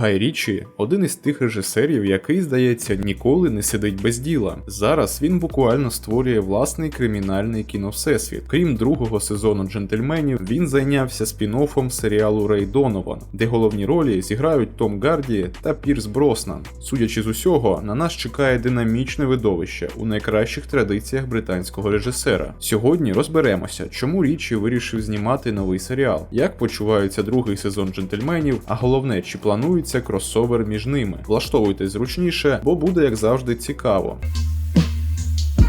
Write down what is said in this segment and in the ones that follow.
Гай Річі один із тих режисерів, який, здається, ніколи не сидить без діла. Зараз він буквально створює власний кримінальний кіновсесвіт. Крім другого сезону джентльменів, він зайнявся спін-оффом серіалу Рей Донован, де головні ролі зіграють Том Гарді та Пірс Броснан. Судячи з усього, на нас чекає динамічне видовище у найкращих традиціях британського режисера. Сьогодні розберемося, чому Річі вирішив знімати новий серіал, як почувається другий сезон джентльменів, а головне, чи планується кросовер між ними. Влаштовуйтесь зручніше, бо буде як завжди цікаво.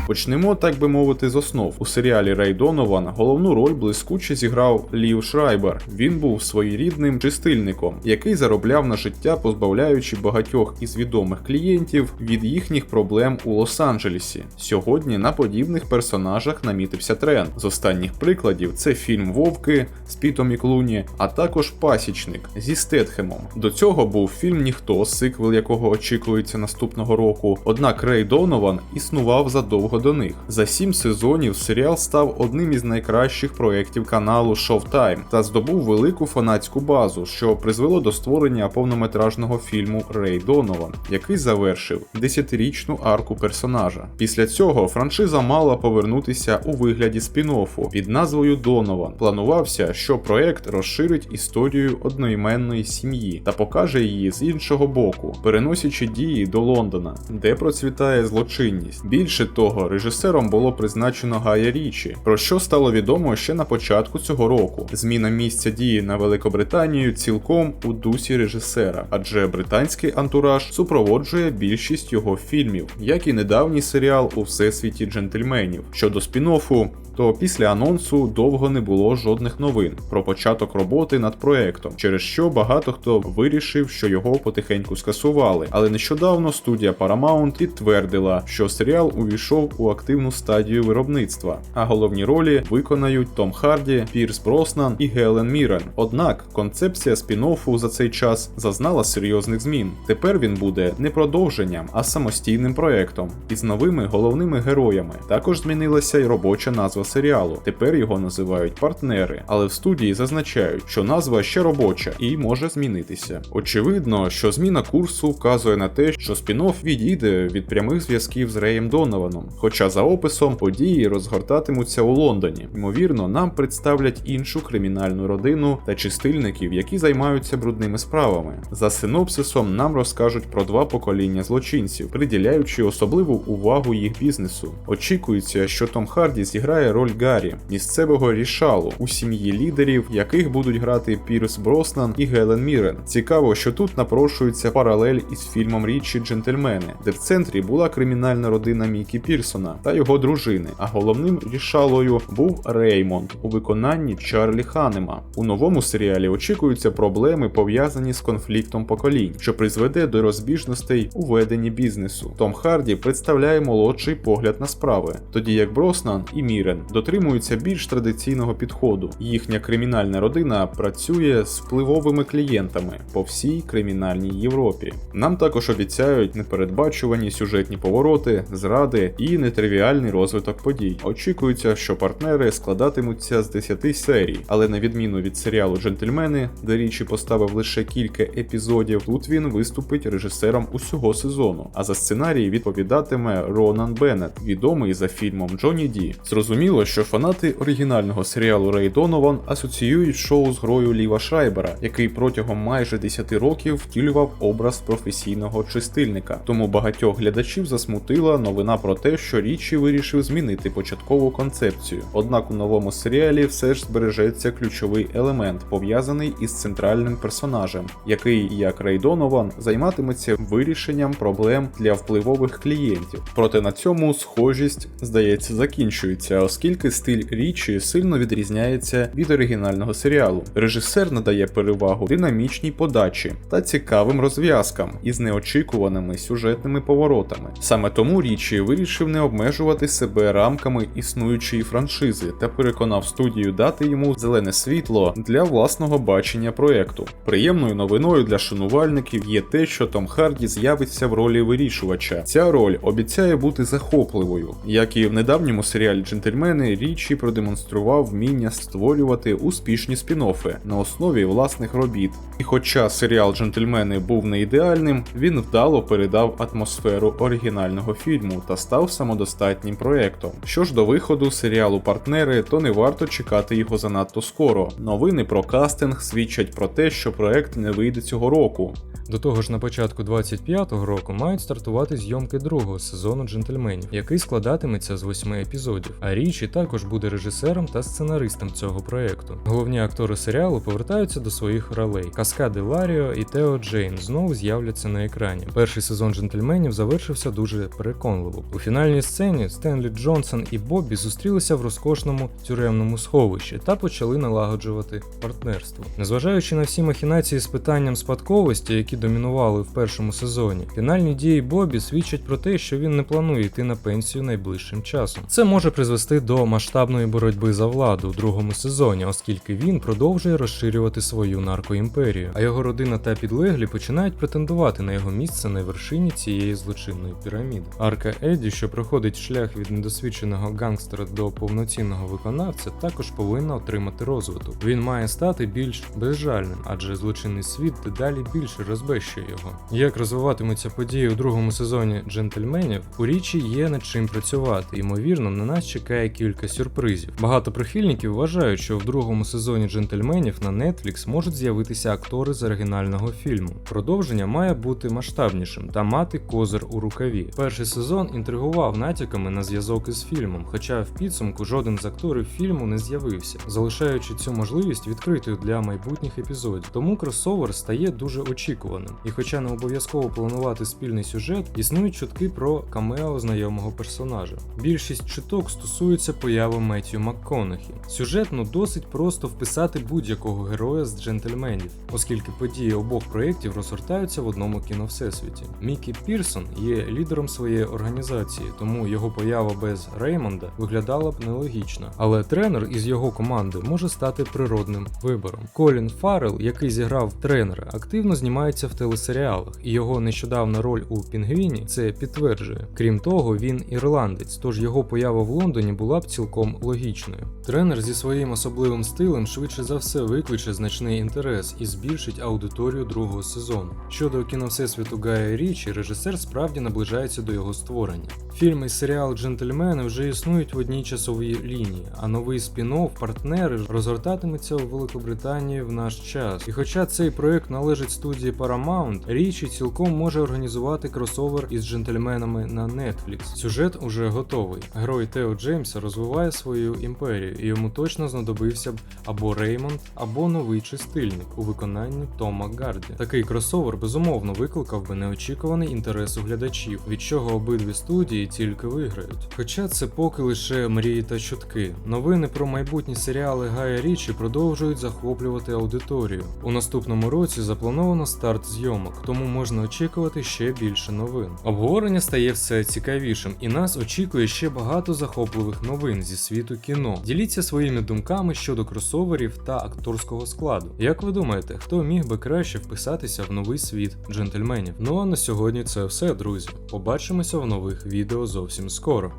Почнемо, так би мовити, з основ. У серіалі Рей Донован головну роль блискуче зіграв Лів Шрайбер. Він був своєрідним чистильником, який заробляв на життя, позбавляючи багатьох із відомих клієнтів від їхніх проблем у Лос-Анджелесі. Сьогодні на подібних персонажах намітився тренд. З останніх прикладів це фільм Вовки з Пітом і Клуні, а також Пасічник зі Стетхемом. До цього був фільм Ніхто, сиквел якого очікується наступного року. Однак Рей Донован існував задовго до них. За сім сезонів серіал став одним із найкращих проєктів каналу Showtime та здобув велику фанатську базу, що призвело до створення повнометражного фільму Рей Донован, який завершив десятирічну арку персонажа. Після цього франшиза мала повернутися у вигляді спін-оффу під назвою Донован. Планувався, що проект розширить історію одноіменної сім'ї та покаже її з іншого боку, переносячи дії до Лондона, де процвітає злочинність. Більше того, режисером було призначено Гая Річі, про що стало відомо ще на початку цього року. Зміна місця дії на Великобританію цілком у дусі режисера, адже британський антураж супроводжує більшість його фільмів, як і недавній серіал у всесвіті джентльменів. Щодо спін-оффу, то після анонсу довго не було жодних новин про початок роботи над проектом, через що багато хто вирішив, що його потихеньку скасували. Але нещодавно студія Paramount підтвердила, що серіал увійшов у активну стадію виробництва, а головні ролі виконають Том Харді, Пірс Броснан і Гелен Мірен. Однак концепція спін-оффу за цей час зазнала серйозних змін. Тепер він буде не продовженням, а самостійним проектом із новими головними героями. Також змінилася й робоча назва серіалу. Тепер його називають партнери, але в студії зазначають, що назва ще робоча і може змінитися. Очевидно, що зміна курсу вказує на те, що спін-офф відійде від прямих зв'язків з Реєм Донованом. Хоча за описом події розгортатимуться у Лондоні. Ймовірно, нам представлять іншу кримінальну родину та чистильників, які займаються брудними справами. За синопсисом нам розкажуть про два покоління злочинців, приділяючи особливу увагу їх бізнесу. Очікується, що Том Харді зіграє роль Гаррі, місцевого рішалу у сім'ї лідерів, яких будуть грати Пірс Броснан і Гелен Мірен. Цікаво, що тут напрошується паралель із фільмом Річі Джентльмени, де в центрі була кримінальна родина Мікі Пірсона та його дружини, а головним рішалою був Реймонд у виконанні Чарлі Ханема. У новому серіалі очікуються проблеми, пов'язані з конфліктом поколінь, що призведе до розбіжностей у веденні бізнесу. Том Харді представляє молодший погляд на справи, тоді як Броснан і Мірен дотримуються більш традиційного підходу. Їхня кримінальна родина працює з впливовими клієнтами по всій кримінальній Європі. Нам також обіцяють непередбачувані сюжетні повороти, зради і нетривіальний розвиток подій. Очікується, що партнери складатимуться з 10 серій, але на відміну від серіалу Джентльмени, де річі поставив лише кілька епізодів, тут він виступить режисером усього сезону. А за сценарій відповідатиме Ронан Беннет, відомий за фільмом Джонні Ді. Зрозуміло, що фанати оригінального серіалу Рей Донован асоціюють шоу з грою Ліва Шрайбера, який протягом майже 10 років втілював образ професійного чистильника. Тому багатьох глядачів засмутила новина про те, що Річі вирішив змінити початкову концепцію. Однак у новому серіалі все ж збережеться ключовий елемент, пов'язаний із центральним персонажем, який, як Рей Донован, займатиметься вирішенням проблем для впливових клієнтів. Проте на цьому схожість, здається, закінчується, оскільки стиль Річі сильно відрізняється від оригінального серіалу. Режисер надає перевагу динамічній подачі та цікавим розв'язкам із неочікуваними сюжетними поворотами. Саме тому Річі вирішив не не обмежувати себе рамками існуючої франшизи та переконав студію дати йому зелене світло для власного бачення проекту. Приємною новиною для шанувальників є те, що Том Харді з'явиться в ролі вирішувача. Ця роль обіцяє бути захопливою, як і в недавньому серіалі Джентльмени Річі продемонстрував вміння створювати успішні спін-оффи на основі власних робіт. І хоча серіал Джентльмени був не ідеальним, він вдало передав атмосферу оригінального фільму та став самодостатнім проектом. Що ж до виходу серіалу партнери, то не варто чекати його занадто скоро. Новини про кастинг свідчать про те, що проект не вийде цього року. До того ж, на початку 25-го року мають стартувати зйомки другого сезону джентльменів, який складатиметься з восьми епізодів. А Річі також буде режисером та сценаристом цього проекту. Головні актори серіалу повертаються до своїх ролей. Каскади Ларіо і Тео Джейн знову з'являться на екрані. Перший сезон джентльменів завершився дуже переконливо. У фінальній сцені Стенлі Джонсон і Боббі зустрілися в розкошному тюремному сховищі та почали налагоджувати партнерство. Незважаючи на всі махінації з питанням спадковості, які домінували в першому сезоні, фінальні дії Бобі свідчать про те, що він не планує йти на пенсію найближчим часом. Це може призвести до масштабної боротьби за владу у другому сезоні, оскільки він продовжує розширювати свою наркоімперію, а його родина та підлеглі починають претендувати на його місце на вершині цієї злочинної піраміди. Арка Едді, що проходить шлях від недосвідченого гангстера до повноцінного виконавця, також повинна отримати розвиток. Він має стати більш безжальним, адже злочинний світ дедалі більше розбещує його. Як розвиватимуться події у другому сезоні джентльменів, у річі є над чим працювати. Ймовірно, на нас чекає кілька сюрпризів. Багато прихильників вважають, що в другому сезоні джентльменів на Netflix можуть з'явитися актори з оригінального фільму. Продовження має бути масштабнішим та мати козир у рукаві. Перший сезон інтригував натяками на зв'язок із фільмом, хоча в підсумку жоден з акторів фільму не з'явився, залишаючи цю можливість відкритою для майбутніх епізодів. Тому кросовер стає дуже очікуваним. І хоча не обов'язково планувати спільний сюжет, існують чутки про камео знайомого персонажа. Більшість чуток стосуються появи Меттью МакКонахі. Сюжетно досить просто вписати будь-якого героя з джентльменів, оскільки події обох проєктів розгортаються в одному кіновсесвіті. Мікі Пірсон є лідером своєї організації, тому його поява без Реймонда виглядала б нелогічно. Але тренер із його команди може стати природним вибором. Колін Фаррелл, який зіграв тренера, активно знімається в телесеріалах, і його нещодавна роль у Пінгвіні це підтверджує. Крім того, він ірландець, тож його поява в Лондоні була б цілком логічною. Тренер зі своїм особливим стилем швидше за все викличе значний інтерес і збільшить аудиторію другого сезону. Щодо кіновсесвіту Гая Річі, режисер справді наближається до його створення. Фільм і серіал Джентльмени вже існують в одній часовій лінії, а новий спін-офф партнери розгортатиметься у Великобританії в наш час. І хоча цей проект належить студії Paramount, Річі цілком може організувати кросовер із джентльменами на Netflix. Сюжет уже готовий. Герой Тео Джеймса розвиває свою імперію, і йому точно знадобився б або Реймонд, або новий чистильник у виконанні Тома Гарді. Такий кросовер безумовно викликав би неочікуваний інтерес у глядачів, від чого обидві студії тільки виграють. Хоча це поки лише мрії та чутки. Новини про майбутні серіали Гая Річі продовжують захоплювати аудиторію. У наступному році заплановано старт зйомок, тому можна очікувати ще більше новин. Обговорення стає все цікавішим, і нас очікує ще багато захопливих новин зі світу кіно. Діліться своїми думками щодо кросоверів та акторського складу. Як ви думаєте, хто міг би краще вписатися в новий світ джентльменів? Ну а на сьогодні це все, друзі. Побачимося в нових відео зовсім скоро.